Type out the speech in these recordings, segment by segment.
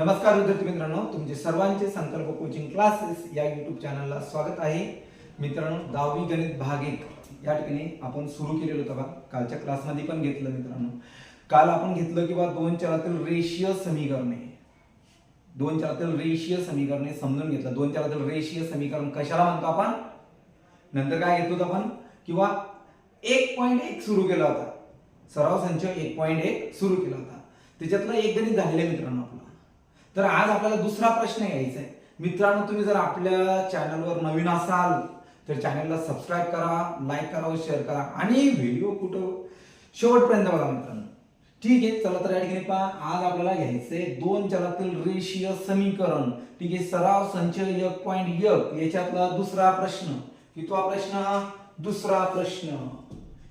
नमस्कार विद्यार्थी मित्रांनो तुमचे सर्वांचे संकल्प कोचिंग क्लासेस या युट्यूब चॅनलला स्वागत आहे. मित्रांनो दहावी गणित भाग एक या ठिकाणी आपण सुरू केलेलं होतं बघा. कालच्या क्लासमध्ये पण घेतलं मित्रांनो. काल आपण घेतलं किंवा दोन चरातील रेषीय समीकरणे. दोन चरातील रेषीय समीकरणे समजून घेतलं. दोन चलातील रेषीय समीकरण कशाला म्हणतो आपण? नंतर काय घेतो आपण? किंवा एक पॉईंट एक सुरू केला होता. सराव संच एक पॉईंट एक सुरू केला होता. त्याच्यातलं एक गणित झालेलं आहे मित्रांनो. तर आज आपल्याला दुसरा प्रश्न घ्यायचा आहे मित्रांनो तुम्ही जर आपल्या चॅनलवर नवीन असाल तर चॅनलला सबस्क्राईब करा लाईक करा व शेअर करा. आणि व्हिडिओ कुठं? शेवटपर्यंत बघा मित्रांनो. ठीक आहे चला तर या ठिकाणी पहा. आज आपल्याला घ्यायचंय दोन चलातील रेषीय समीकरण. ठीक आहे सराव संचय एक पॉईंट एक. याच्यातला दुसरा प्रश्न. कितवा प्रश्न दुसरा प्रश्न.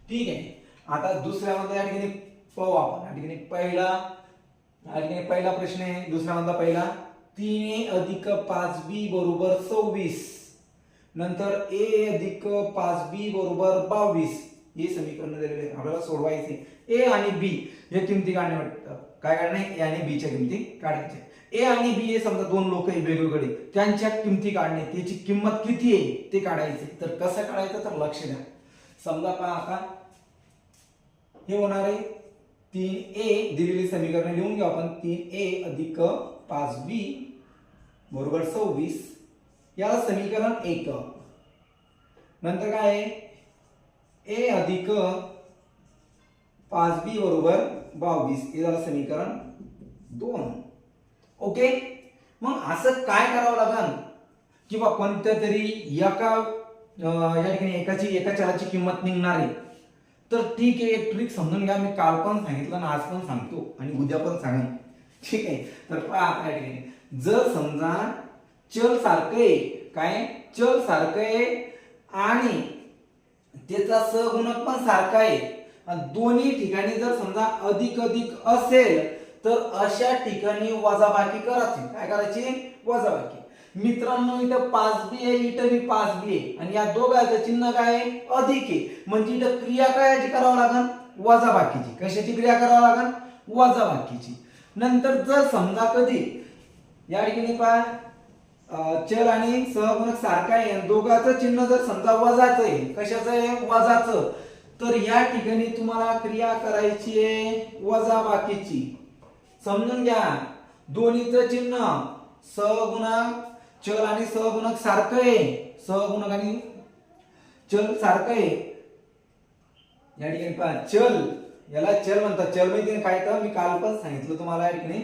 ठीक आहे. आता दुसऱ्यामध्ये या ठिकाणी पाहू आपण. या ठिकाणी पहिला आणि पहिला प्रश्न आहे दुसरा म्हणता पहिला. तीन ए अधिक पाच बी बरोबर सव्वीस. नंतर ए अधिक पाच बी बरोबर बावीस. हे समीकरण दिलेले आपल्याला सोडवायचे. ए आणि बी या किमती काढणे वाटतं. काय काढणे? ए आणि बी च्या किमती काढायच्या ए आणि बी हे समजा दोन लोक वेगवेगळे. त्यांच्या किमती काढणे त्याची किंमत किती आहे ते काढायचे. तर कसं काढायचं? तर लक्ष द्या. समजा पहा आता. हे होणार आहे तीन ए दिलेली समीकरण लिहून घेऊ आपण. तीन ए अधिक पाच बी बरोबर सव्वीस. याला समीकरण एक. नंतर काय आहे? ए अधिक पाच बी बरोबर बावीस. हे झालं समीकरण दोन. ओके? मग असं काय करावं लागेल किंवा कोणत्या तरी एका या ठिकाणी एकाची एका चलाची किंमत निघणार आहे. तर ठीक आहे एक ट्रिक समजून घ्या. मी काल पण सांगितलं आज पण सांगतो आणि उद्या पण सांगेन. ठीक आहे? तर पहा ठिकाणी. जर समजा चल सारखं आहे काय? चल सारखं आहे आणि त्याचा सगुणक पण सारखा आहे. दोन्ही ठिकाणी जर समजा अधिक अधिक असेल तर अशा ठिकाणी वजाबाकी करायची. काय करायची? वजाबाकी. मित्रांनो इथं पाच बी आहे इथं बी पाच बी आहे. आणि या दोघांचं चिन्ह काय आहे? अधिक आहे. म्हणजे इथं क्रिया काय याची करावं लागेल वजाबाकीची कशाची क्रिया करावं लागेल वजाबाकीची नंतर जर समजा कधी या ठिकाणी पहा चल आणि सहगुणक सारखा आहे. आणि दोघांचं चिन्ह जर समजा वजाचं आहे कशाचं आहे? वजाचं. तर या ठिकाणी तुम्हाला क्रिया करायची आहे वजाबाकीची समजून घ्या. दोन्हीचं चिन्ह सहगुणक चल आणि सहगुणक सारखं आहे सहगुणक आणि चल सारखं आहे या ठिकाणी पहा चल. याला चल म्हणतात. चल म्हणजे काय तर? मी काल पण सांगितलं तुम्हाला या ठिकाणी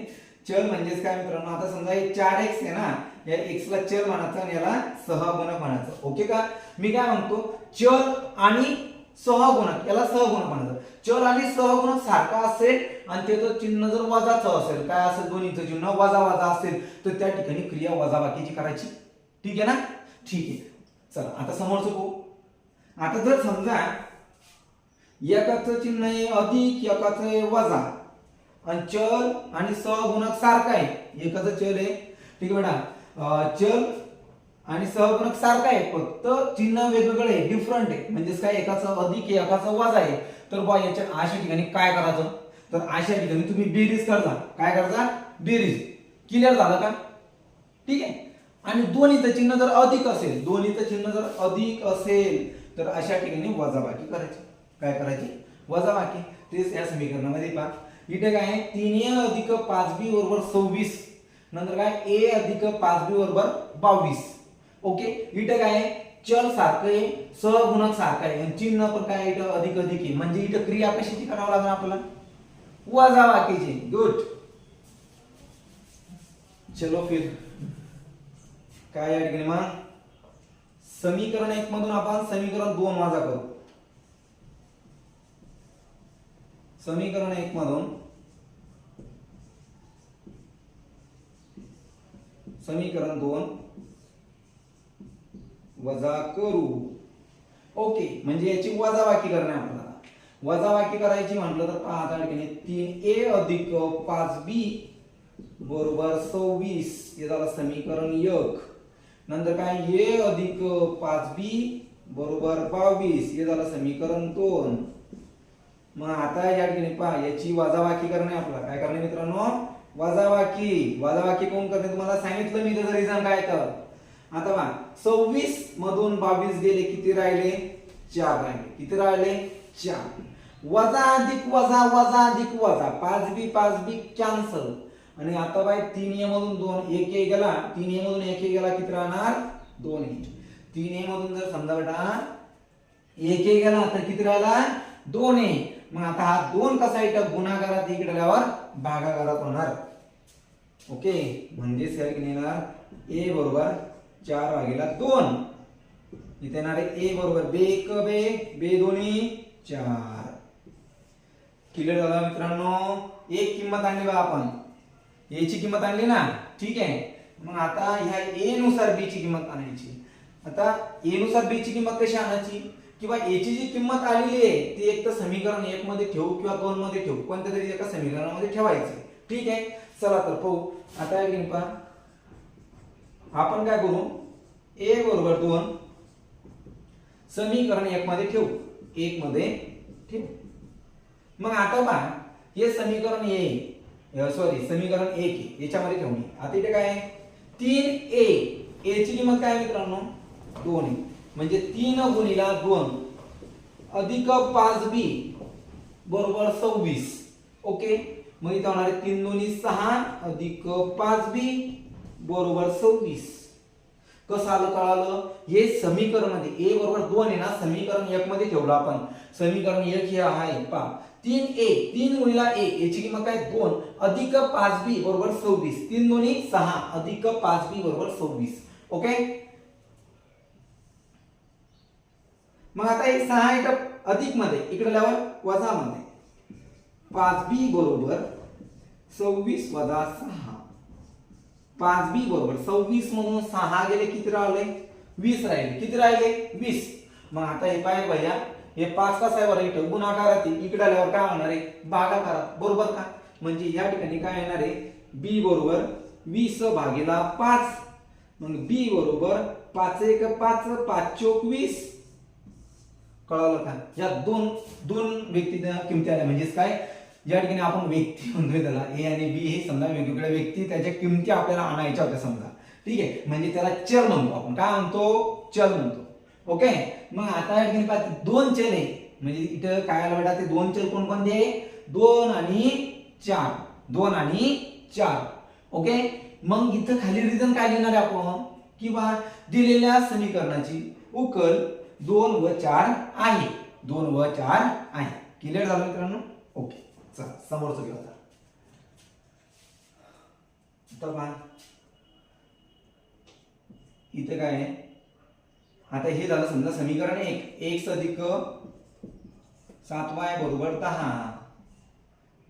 चल म्हणजेच काय मित्रांनो? आता समजा हे चार एक्स आहे ना? या एक्स ला चल म्हणायचं आणि याला सहगुणक म्हणायचं. ओके का? मी काय म्हणतो? चल आणि सहगुणक. याला सहगुणक म्हणायचं. चल आणि सहगुणक सारखा असेल आणि त्याचं चिन्ह जर वजाचं असेल काय असेल दोन्हीचं चिन्ह? वजा वजा असेल तर त्या ठिकाणी क्रिया वजाबाकीची करायची. ठीक आहे ना? ठीक आहे. चला आता समोरचं पाहू आता जर समजा एकाचं चिन्ह आहे अधिक एकाचं आहे वजा. आणि चल आणि सहगुणक सारखा आहे. एकाचं चल आहे ठीक आहे बेटा चल आणि सहगुणक सारखा आहे. फक्त चिन्ह वेगवेगळे आहे डिफरंट आहे. म्हणजेच काय? एकाचं अधिक आहे एकाचं वजा आहे. तर बा याच्या अशा ठिकाणी काय करायचं? तर अशा ठिकाणी तुम्ही बेरीज करता. काय करता? बेरीज. क्लिअर झालं का? ठीक आहे? आणि दोन्हीचं चिन्ह जर अधिक असेल दोन्हीचं चिन्ह जर अधिक असेल तर अशा ठिकाणी वजाबाकी करायची. काय करायची? वजाबाकी. तेच या समीकरणामध्ये पहा. इथे काय आहे? तीन ए अधिक पाच बी बरोबर सव्वीस. नंतर काय? ए अधिक पाच बी बरोबर बावीस. ओके? इथे काय आहे? चल सारखं आहे सहगुणक सारखं आहे. चिन्ह पण काय इथं? अधिक अधिक आहे. म्हणजे इथं क्रिया कशाची करावं लागणार आपल्याला? वजाबाकीची. गुड चलो फिर. काय या मग? समीकरण एक मधून आपण समीकरण दोन वाजा करू. समीकरण एक मधून समीकरण दोन वजा करू. ओके म्हणजे याची वजाबाकी करणे आपल्याला वजाबाकी करायची म्हटलं तर पहा आता ठिकाणी तीन ए अधिक पाच बी बरोबर सव्वीस. हे झालं समीकरण एक. नंतर काय? ए अधिक पाच बी बरोबर बावीस. हे झालं समीकरण दोन. मग आता या ठिकाणी पहा याची वजाबाकी करणे आपला. काय करणे मित्रांनो? वजाबाकी. वजाबाकी कोण करते? तुम्हाला सांगितलं मी त्याचं रिझन काय तर. आता बघा सव्वीस मधून बावीस गेले किती राहिले? चार राहिले. किती राहिले? चार. वजा अधिक वजा वजा अधिक वजा. पाच बी पाच बी कॅन्सल. आणि आता बाय तीन ए मधून दोन एक ए गेला. तीन ए मधून एक ए गेला किती राहणार? दोन ए. तीन ए मधून जर समजा बेटा एक एक गेला तर किती राहिला? दोन आहे मग आता हा दोन कसा येतं गुणाकारात इकडे आल्यावर भागाकारात होणार. ओके? म्हणजे सेल येणार? ए बरोबर. चार भागीला दोन. इथे येणार आहे ए बरोबर बे एक बे बे दोन्ही चार. क्लिअर झालं मित्रांनो? एक किंमत आणली बा आपण. ए ची किंमत आणली ना? ठीक आहे. मग आता ह्या ए नुसार बी ची किंमत आणायची. आता ए नुसार बी ची किंमत कशी आणायची? किंवा ए ची जी किंमत आलेली आहे ती एक तर समीकरण एक मध्ये ठेवू किंवा दोन मध्ये ठेवू. कोणत्या तरी एका समीकरणामध्ये ठेवायचे. ठीक आहे? चला तर पाहू. आता एक पहा. आपण काय करू? ए बरोबर दोन. समीकरण एक मध्ये ठेवू. एक मध्ये ठेवू. मग आता पहा हे समीकरण ए सॉरी समीकरण एक आहे. याच्यामध्ये ठेवणे आता इथे काय आहे? तीन ए एची किंमत काय मित्रांनो? दोन म्हणजे तीन गुणिला दोन. अधिक पाच बी बरोबर सव्वीस. ओके? मग इथं होणार तीन दोन्ही सहा अधिक पाच बी बरोबर सव्वीस. कसं आलं कळालं? हे समीकरणमध्ये ए बरोबर दोन आहे ना? समीकरण एक मध्ये ठेवलं आपण. समीकरण एक हे आहे पा तीन ए तीन गुणिला ए याची किंमत काय? दोन. अधिक पाच बी बरोबर सव्वीस. तीन दोन्ही सहा. अधिक पाच बी बरोबर सव्वीस. ओके? मग आता एक सहा एक अधिकमध्ये इकडे लावा वजा मध्ये पाच बी बरोबर सव्वीस वजा सहा. पाच बी बरोबर. सव्वीस म्हणून सहा गेले किती राहिले? वीस राहिले. किती राहिले? वीस. मग आता हे पाय भैया हे पाच कसा आहे बरं? इथं गुणाकारात इकडे आल्यावर काय होणार आहे? भागाकारात बरोबर का? म्हणजे या ठिकाणी काय येणार आहे? बी बरोबर वीस भागीला पाच. मग बी बरोबर पाच एक पाच पाच चोक वीस. कळालं का? या दोन दोन व्यक्ती किमती आल्या. म्हणजेच काय? ज्या ठिकाणी आपण व्यक्ती म्हणतोय त्याला ए आणि बी हे समजा वेगवेगळ्या व्यक्ती त्याच्या किमती आपल्याला आणायच्या होत्या समजा. ठीक आहे? म्हणजे त्याला चल म्हणतो आपण. काय म्हणतो? चल म्हणतो. ओके? मग आता या ठिकाणी पाहते दोन चल आहे. म्हणजे इथं काय आलं बेटा? ते दोन चल कोणकोणते आहे? दोन आणि चार. दोन आणि चार. ओके? मग इथं खाली रिझन काय लिहिणार आहे आपण? किंवा दिलेल्या समीकरणाची उकल दोन व चार आहे. दोन व चार आहे. क्लिअर झालं मित्रांनो? ओके. चला समोरचं घेऊ आता आता पहा. काय आहे? आता हे झालं समजा समीकरण एक. एक अधिक सातवा आहे बरोबर दहा.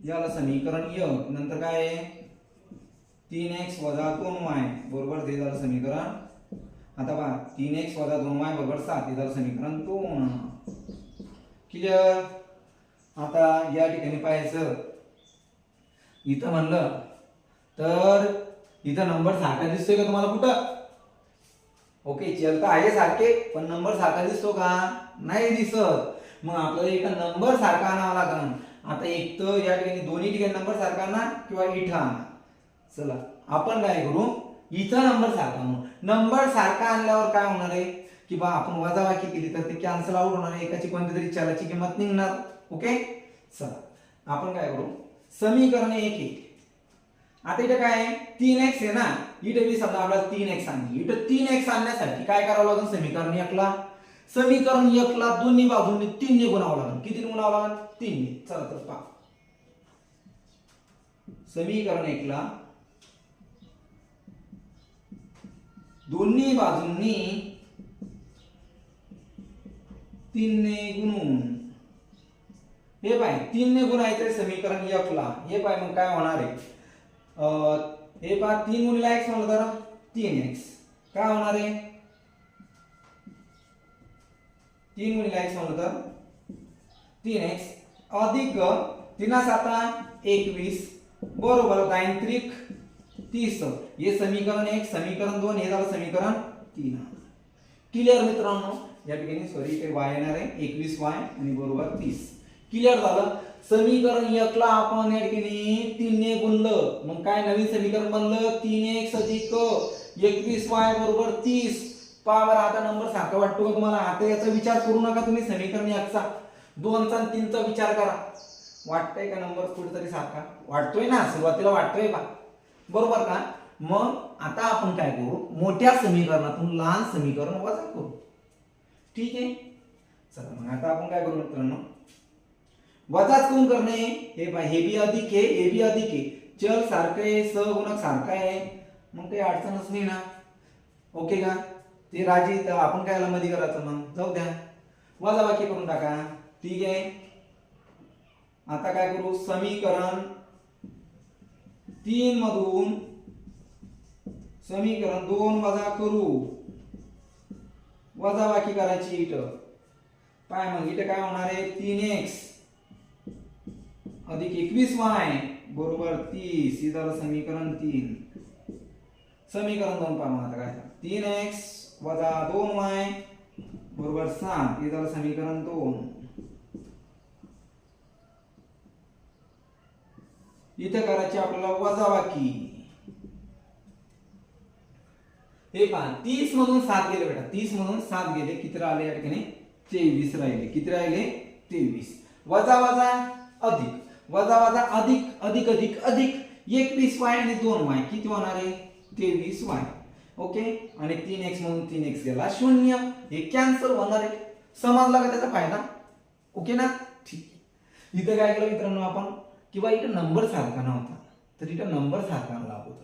याला समीकरण य. नंतर काय आहे? तीन एक्स वजा दोन वाय बरोबर ते झालं समीकरण. आता पहा तीन एक्स वजा दोन वाय बरोबर सात हे झालं समीकरण दोन. क्लिअर आता या ठिकाणी पाहायचं. इथं म्हणलं तर इथं नंबर सारखा दिसतोय का तुम्हाला कुठं? ओके चल तर आहे सारखे पण नंबर सारखा दिसतो का? नाही दिसत. मग आपल्याला इथं नंबर सारखा आणावा लागण आता एक तर या ठिकाणी दोन्ही ठिकाणी नंबर सारखा आणा किंवा इथं आणा. चला आपण काय करू? इथं नंबर सारखा आणू. नंबर सारखा आणल्यावर काय होणार आहे? की बा आपण वजाबाकी केली तर ते कॅन्सल आउट होणार एकाची कोणत्या तरी चलाची किंमत निघणार. ओके चला. आपण काय करू? समीकरण एक एक. आता इथं काय आहे? तीन एक्स आहे ना? इथे मी समजा आपल्याला तीन एक्स आणली. इथं तीन एक्स आणण्यासाठी काय करावं लागेल? समीकरण एकला. समीकरण एकला दोन्ही बाजूंनी तीनने गुणावं लागेल. किती गुणावं लागेल? तीनने. चला तर पहा. समीकरण एकला दोन्ही बाजूंनी तीनने गुणून. हे पाय तीनने गुणायचं समीकरण एकला हे पाय मग काय होणार आहे? हे पहा तीन गुणिला एक्स म्हणलं तर तीन एक्स काय होणार आहे? तीन गुणिला एक्स म्हणलं तर तीन एक्स अधिक तीना साता एकवीस बरोबर तांत्रिक तीस. हे समीकरण एक समीकरण दोन हे झालं समीकरण तीन. क्लिअर मित्रांनो? या ठिकाणी सॉरी ते वाय येणार आहे. एकवीस वाय आणि बरोबर तीस. क्लिअर झालं? समीकरण एकला आपण या ठिकाणी तीनने गुणलं. मग काय नवीन समीकरण बनलं? तीन एक अधिक एकवीस वाय बरोबर तीस. पहा बरं आता नंबर सारखा वाटतो का तुम्हाला? आता याचा विचार करू नका तुम्ही समीकरण एकचा. दोनचा आणि तीनचा विचार करा. वाटतंय का नंबर कुठेतरी सारखा? वाटतोय ना? सुरुवातीला वाटतोय का बरोबर का? मग आता आपण काय करू? मोठ्या समीकरणातून लहान समीकरण वजा करू. ठीक आहे. चला मग आता आपण काय करू मित्रांनो? वजाच कोण करणे हे हे बी अधिक आहे हे बी अधिक आहे. चल सारखं आहे सहगुणक सारखा आहे. मग काही अडचणच नाही ना. ओके का? ते राजी तर आपण काय मध्ये करायचं मग? जाऊ द्या. वजा बाकी करून टाका. ठीक आहे. आता काय करू? समीकरण तीन मधून समीकरण दोन वजा करू. वजा बाकी करायची इथं. काय मग इथं काय होणार आहे? तीन एक्स अधिक एकवीस वाय बरोबर तीस. हे झालं समीकरण तीन. समीकरण दोन पाय मग आता काय तीन एक्स वजा दोन वाय बरोबर सात. हे झालं समीकरण दोन. इथं करायची आपल्याला वजाबाकी. हे पहा तीस मधून सात गेले बेटा. तीस मधून सात गेले. किती राहिले या ठिकाणी? तेवीस राहिले. किती राहिले? तेवीस. वजा वजा अधिक. वजा वजा अधिक अधिक अधिक अधिक. एकवीस वाय आणि दोन वाय. किती होणार आहे? तेवीस वाय. ओके? आणि तीन एक्स म्हणून तीन एक्स गेला शून्य. हे कॅन्सल होणार आहे. समजला का त्याचा फायदा? ओके ना? ठीक आहे. इथं काय केलं मित्रांनो आपण? किंवा इथं नंबर सारखा नव्हता. तर इथं नंबर सारखा आला होता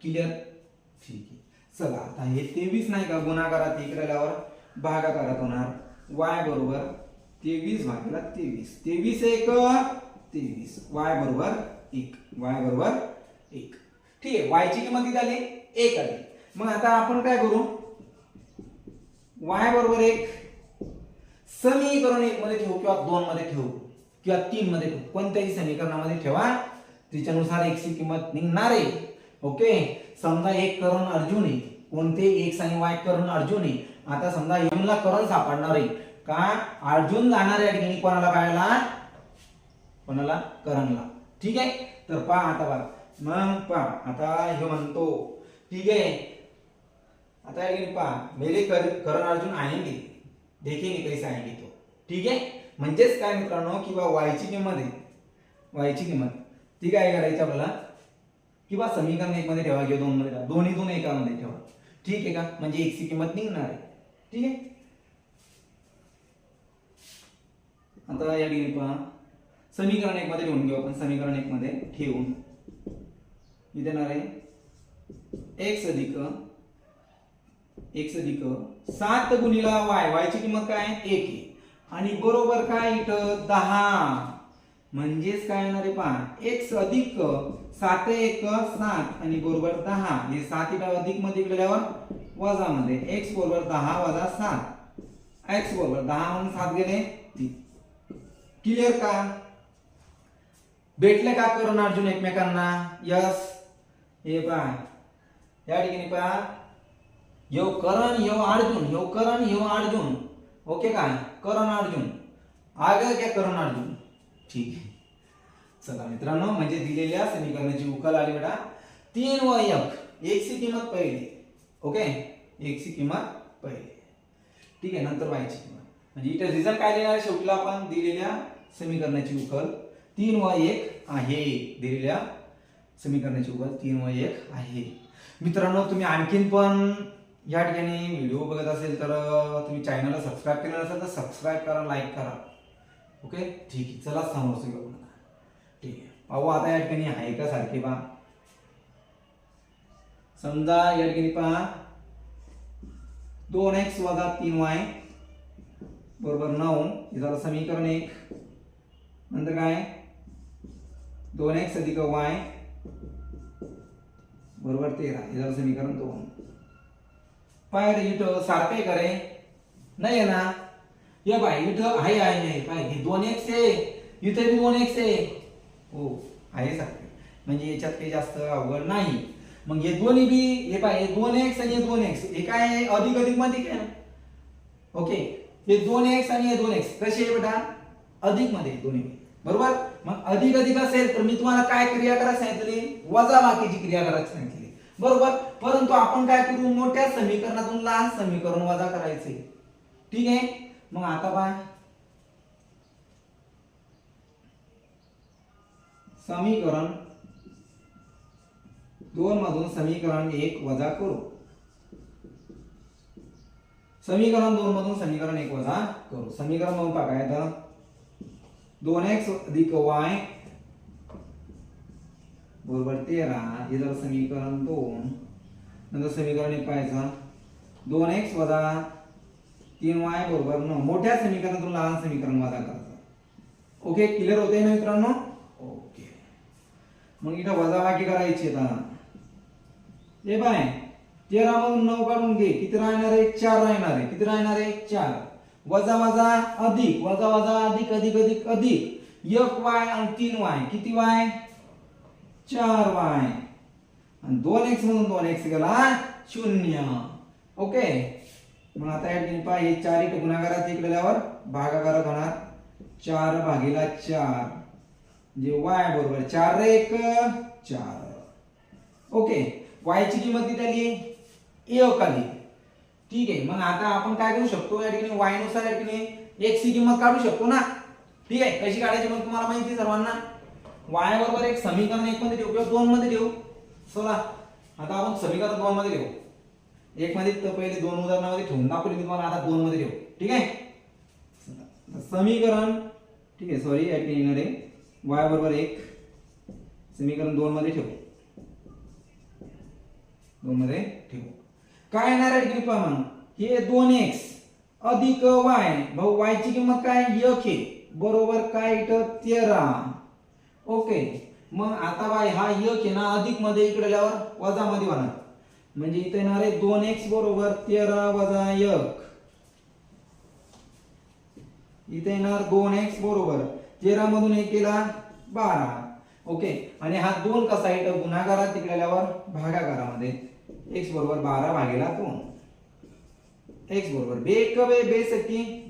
क्लिअर ठीक आहे. चला आता हे तेवीस नाही का? गुणाकारात इकडे आल्यावर भागाकारात होणार. वाय बरोबर तेवीस भागीला तेवीस. तेवीस एक तेवीस. वाय बरोबर एक. वाय बरोबर एक. ठीक आहे वायची किंमत किती आली? एक आली. मग आता आपण काय करू? वाय बरोबर एक. समीकरण एक मध्ये ठेवू किंवा दोन मध्ये ठेवू? किंवा तीन मध्ये ठेवू? कोणत्याही समीकरणामध्ये ठेवा. त्याच्यानुसार एक्सची किंमत निघणार. आहे ओके? समजा एक करण अर्जुन आहे कोणते एक आणि वाय करण अर्जुन आहे आता समजा यमला करण सापडणार आहे. का? अर्जुन जाणार या ठिकाणी कोणाला पाहायला? कोणाला? करणला. ठीक आहे? तर पहा आता बघा. मग पहा आता हे म्हणतो. ठीक आहे? आता या ठिकाणी पहा. मेरे कर, करण अर्जुन आएंगे देखेंगे कैसे आएंगे तो ठीक आहे? म्हणजेच काय मित्रांनो? किंवा वायची किंमत आहे. वायची किंमत. ती काय करायची आपल्याला. किंवा समीकरण एक मध्ये ठेवा किंवा दोन मध्ये ठेवा दोन एकामध्ये ठेवा. ठीक आहे का? म्हणजे एकची किंमत निघणार आहे. ठीक आहे? आता या ठिकाणी पहा. समीकरण एक मध्ये ठेवून घेऊ आपण. समीकरण एक मध्ये ठेवून. इथे येणार आहे. एक्स अधिक एक्स अधिक सात गुणीला वाय वायची किंमत काय? एक आहे. आणि बरोबर काय? इथं दहा. म्हणजेच काय येणार आहे पहा? एक्स अधिक सात एक सात आणि बरोबर दहा. हे सात इकडे अधिकमध्ये गेल्यावर वजा मध्ये एक्स बरोबर दहा वजा सात. एक्स बरोबर दहा म्हणून सात गेले तीन. क्लिअर का? भेटले का करून अर्जुन एकमेकांना? यस हे पहा. या ठिकाणी पहा. Yo Karan yo Arjun. Yo Karan yo Arjun. Okay का करण अर्जुन. आग क्या करण अर्जुन. ठीक आहे. चला मित्रांनो म्हणजे दिलेल्या समीकरणाची उकल आली बेटा तीन व एक. एक ची किंमत पहिली. ओके? एक ची किंमत पहिली. ठीक आहे नंतर वायची किंमत. म्हणजे इथे रिझन काय देणार शेवटला आपण दिलेल्या समीकरणाची उकल तीन व एक आहे. दिलेल्या समीकरणाची उकल तीन व एक आहे. मित्रांनो तुम्ही आणखीन पण या ठिकाणी व्हिडिओ बघत असेल तर तुम्ही चॅनलला सबस्क्राईब केलं नसेल तर सबस्क्राईब करा लाईक करा. ओके? ठीक आहे चला समोर घेऊ ठीक आहे पाहू आता या ठिकाणी आहे का सारखे पहा. समजा या ठिकाणी पहा. दोन एक्स वजा तीन वाय बरोबर नऊ. हे झालं समीकरण एक. नंतर काय? दोन एक्स अधिक वाय बरोबर तेरा. हे झालं समीकरण दोन. पाय रे इथं सारखं आहे नाही ना? ये बाय इथं आहे आहे नाही पाय हे दोन एक्स आहे. इथे बी दोन एक्स आहे. हो आहे. सारखे म्हणजे याच्यात काही जास्त अवघड नाही. मग हे दोन्ही बी हे पाय हे दोन एक्स आणि हे दोन एक्स हे काय आहे? अधिक अधिकमध्ये काय? ओके. हे दोन एक्स आणि हे दोन एक्स कसे आहे बेटा? अधिकमध्ये दोन्ही बरोबर? मग अधिक अधिक असेल तर मी तुम्हाला काय क्रिया करायला सांगितली? वजा बाकीची क्रिया करायला सांगितली. बरोबर? परंतु आपण काय करू? मोठ्या समीकरणातून लहान समीकरण वजा करायचे. ठीक आहे? मग आता पाय समीकरण दोन मधून समीकरण एक वजा करू. समीकरण दोन मधून समीकरण एक वजा करू. समीकरण दोन तर दोन एक्स अधिक वाय बरोबर तेरा. हे झालं समीकरण दोन नंतर समीकरण एक पाहायचं. दोन एक्स वजा तीन वाय बरोबर नऊ. मोठ्या समीकरणातून लहान समीकरण वजा करायचं. ओके क्लिअर होते ना मित्रांनो? मग इथं वजाबाकी करायची आता. हे पाय तेरा मधून नऊ काढून घे. किती राहणार आहे? चार राहणार आहे. किती राहणार आहे? चार. वजा वजा अधिक वजा वजा अधिक अधिक अधिक अधिक. एक वाय आणि तीन वाय. किती वाय? चार वाय. आणि दोन एक्स मधून दोन एक्स गेला शून्य. ओके? मग आता या ठिकाणी पहा हे चार इथं गुणाकारात इकडल्यावर भागाकारात होणार. चार भागीला चार. म्हणजे वाय बरोबर चार एक चार. ओके. वायची किंमत किती आली? एक आली. ठीक आहे. मग आता आपण काय करू शकतो? या ठिकाणी वायनुसार या ठिकाणी एक ची किंमत काढू शकतो ना? ठीक आहे. कशी काढायची मग तुम्हाला माहिती सर्वांना? वाय बरोबर एक समीकरण एक मध्ये ठेवू किंवा दोन मध्ये ठेवू? चला आता आपण समीकरण दोन मध्ये ठेवू. एक मध्ये तर पहिले दोन उदाहरणामध्ये ठेवून दाखवली मी तुम्हाला आता दोन मध्ये ठेवू. ठीक आहे? समीकरण ठीक आहे सॉरी या ठिकाणी येणार. आहे वाय बरोबर एक समीकरण दोन मध्ये ठेवू. दोन मध्ये ठेवू. काय येणार आहे ठिकाणी प्रमाण? हे दोन एक्स अधिक वाय. भाऊ वायची किंमत काय? एक हे बरोबर काय? इथं तेरा. ओके. मग आता बाय हा एक आहे ना अधिकमध्ये इकडे वजामध्ये वजा मध्ये होणार. म्हणजे इथे येणार आहे दोन एक्स बरोबर तेरा वजा एक. इथे येणार दोन एक्स बरोबर तेरा मधून एक केला बारा. ओके आणि हा दोन कसा आहे? तर गुणाकारात तिकडल्यावर भागाकारामध्ये. एक्स बरोबर बारा भागेला दोन. एक्स बरोबर बे एक बे बे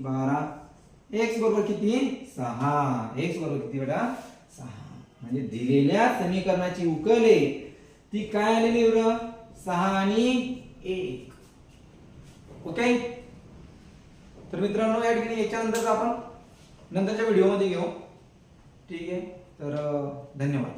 बारा. एक्स बरोबर किती? सहा. एक्स बरोबर किती बेटा? सहा. म्हणजे दिलेल्या समीकरणाची उकल आहे ती काय आलेली बरं सहा आणि एक. ओके तर मित्रांनो या ठिकाणी याच्यानंतर आपण नंतरच्या व्हिडिओमध्ये घेऊ. ठीक आहे? तर धन्यवाद.